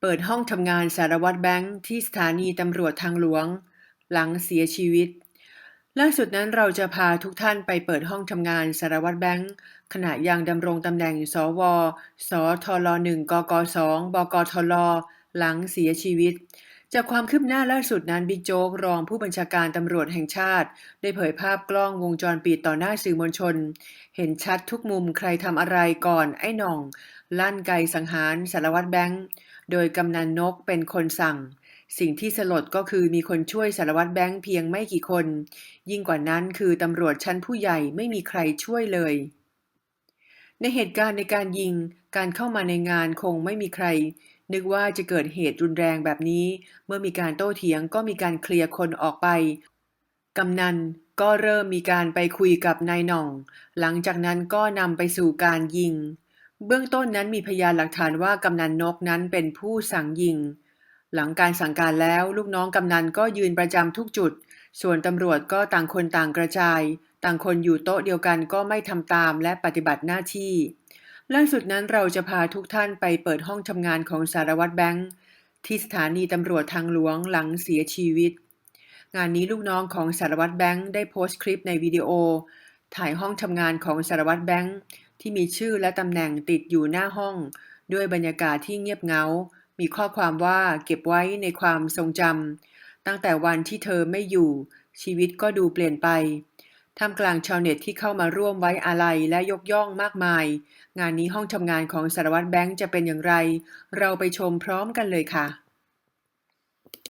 เปิดห้องทำงานสารวัตรแบงค์ที่สถานีตำรวจทางหลวง หลังเสียชีวิต ล่าสุดนั้นเราจะพาทุกท่านไปเปิดห้องทำงานสารวัตรแบงค์ขณะยังดำรงตำแหน่งสว สทล1กก2บกทลหลังเสียชีวิต จากความคืบหน้าล่าสุดนั้นบิ๊กโจ๊กรองผู้บัญชาการตำรวจแห่งชาติ ได้เผยภาพกล้องวงจรปิดต่อหน้าสื่อมวลชน เห็นชัดทุกมุมใครทำอะไรก่อนไอ้หน่อง ลั่นไกสังหารสารวัตรแบงค์ โดยกำนันนกเป็นคนสั่ง สิ่งที่สลดก็คือมีคนช่วยสารวัตรแบงค์เพียงไม่กี่คน ยิ่งกว่านั้นคือตำรวจชั้นผู้ใหญ่ไม่มีใครช่วยเลย ในเหตุการณ์ในการยิงการเข้ามาในงานคงไม่มีใคร นึกว่าจะเกิดเหตุรุนแรงแบบนี้ เมื่อมีการโต้เถียงก็มีการเคลียร์คนออกไป กำนันก็เริ่มมีการไปคุยกับนายหน่อง หลังจากนั้นก็นำไปสู่การยิง เบื้องต้นนั้นมีพยานหลักฐานว่ากำนันนกนั้นเป็นผู้สั่งยิง หลังการสั่งการแล้วลูกน้องกำนันก็ยืนประจำทุกจุด ส่วนตำรวจก็ต่างคนต่างกระจาย ต่างคนอยู่โต๊ะเดียวกันก็ไม่ทำตามและปฏิบัติหน้าที่ ล่าสุดนั้นเราจะพาทุกท่านไปเปิดห้องทำงานของสารวัตรแบงค์ที่สถานีตำรวจทางหลวงหลังเสียชีวิต งานนี้ลูกน้องของสารวัตรแบงค์ได้โพสต์คลิปในวิดีโอ ถ่ายห้องทำงานของสารวัตรแบงค์ที่มีชื่อและตำแหน่งติดอยู่หน้าห้อง ด้วยบรรยากาศที่เงียบเหงา มีข้อความว่าเก็บไว้ในความทรงจำตั้งแต่วันที่เธอไม่อยู่ ชีวิตก็ดูเปลี่ยนไป ท่ามกลางชาวเน็ตที่เข้ามาร่วมไว้อาลัยและยกย่องมากมาย งานนี้ห้องทำงานของสารวัตรแบงค์จะเป็นอย่างไร เราไปชมพร้อมกันเลยค่ะ